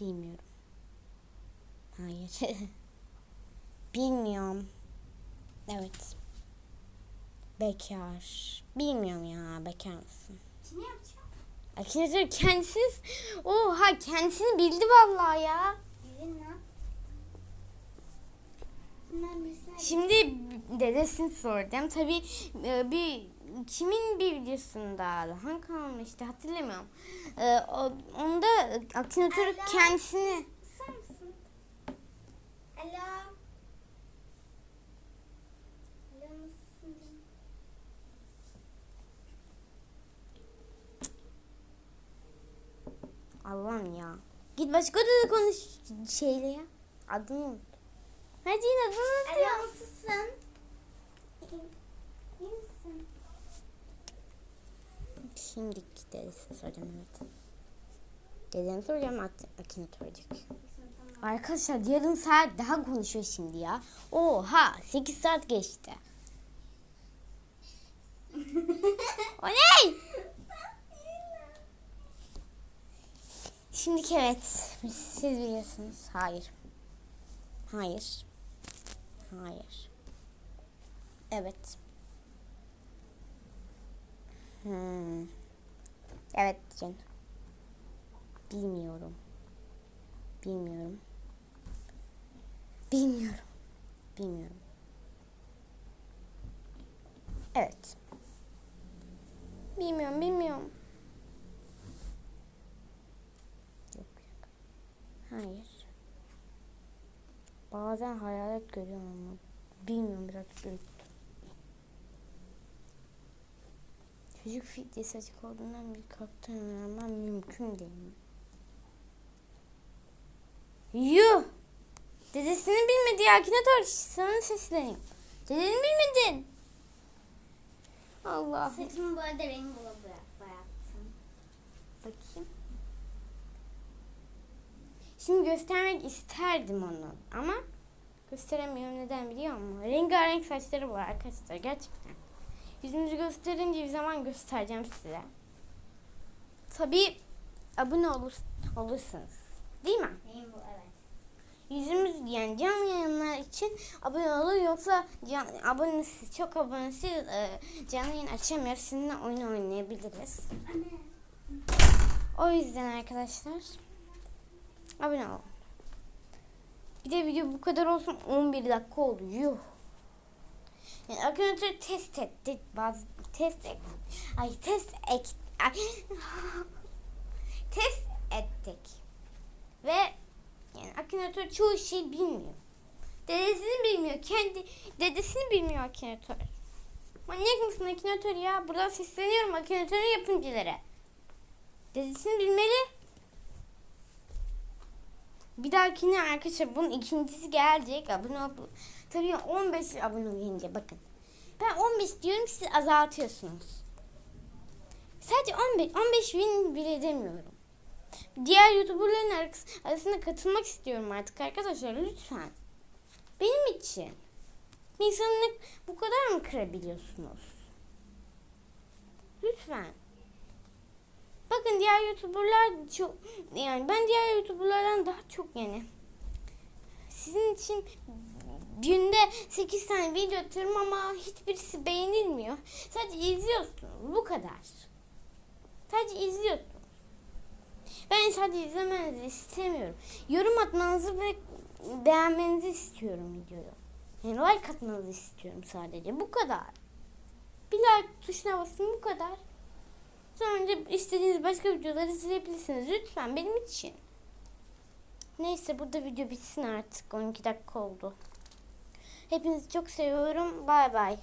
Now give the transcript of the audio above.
Bilmiyorum. Hayır. Bilmiyorum. Evet. Bekar. Bilmiyorum ya. Bekar mısın? Ne yapacağım? Arkadaşlar kendisiz. Oha kendisini bildi vallahi ya. Bilin lan. Şimdi dedesini soracağım. Tabii e, bir kimin bir videosunda hangi kalmıştı hatırlamıyorum. E, o, onda Akinator kendisini? Alo. Allah'ım ya. Git başka odada konuş şeyle ya. Adını unut. Hadi yine adını unut ya. Alo nasılsın? İyi misin? Şimdi dedesini soracağım evet. Dedeni soracağım Ak- diyecek. Arkadaşlar yarım saat daha konuşuyor şimdi ya. Oha 8 saat geçti. o ne? Şimdiki evet. Siz biliyorsunuz. Hayır. Hayır. Hayır. Evet. Hmm. Evet Cen. Bilmiyorum. Bilmiyorum. Bilmiyorum. Bilmiyorum. Evet. Bilmiyorum, bilmiyorum. Yok, yok. Hayır. Bazen hayalet görüyorum ama bilmiyorum biraz büyüktü. Çocuk fitnesi açık olduğundan bir kaptan öğrenmem mümkün değil mi? Yuh! Dedesini bilmedi ya Akinator sana sesleniyor. Dedeni bilmedin. Allah. Saçımı bu arada bula boyattım. Bakayım. Şimdi göstermek isterdim onu ama gösteremiyorum neden biliyor musun? Rengarenk saçları var arkadaşlar gerçekten. Yüzünüzü gösterince bir zaman göstereceğim size. Tabii abone olur, olursunuz. Değil mi? Renk bu evet. Yüzümüz yani canlı yayınlar için abone olur yoksa can, abonesiz çok abonesiz e, canlı yayın açamıyoruz. Sizinle oyun oynayabiliriz. Anne. O yüzden arkadaşlar abone olun. Bir de video bu kadar olsun 11 dakika oldu. Yuh. Yani arkadaşlar test ettik. Bazı test et, ay test ek, ay, test ettik. Ve yani Akinator çoğu şey bilmiyor. Dedesini bilmiyor. Kendi dedesini bilmiyor Akinator. Manyak mısın Akinator ya? Buradan sesleniyorum Akinator'un yapımcılara. Dedesini bilmeli. Bir dahakine arkadaşlar bunun ikincisi gelecek. Abone ol. Tabii 15 abone gelince bakın. Ben 15 diyorum siz azaltıyorsunuz. Sadece 15, 15 bin bile demiyorum. Diğer YouTuber'ların arası- arasında katılmak istiyorum artık arkadaşlar lütfen. Benim için. Ne- bu kadar mı kırabiliyorsunuz? Lütfen. Diğer YouTuber'lar çok yani ben diğer YouTuber'lardan daha çok yani sizin için günde 8 tane video atıyorum ama hiçbirisi beğenilmiyor. Sadece izliyorsunuz. Bu kadar. Sadece izliyorsunuz. Ben sadece izlemenizi istemiyorum. Yorum atmanızı ve beğenmenizi istiyorum videoyu. Yani like atmanızı istiyorum sadece. Bu kadar. Bir like tuşuna basın bu kadar. Sonra istediğiniz başka videoları izleyebilirsiniz. Lütfen benim için. Neyse burada video bitsin artık. 12 dakika oldu. Hepinizi çok seviyorum. Bay bay.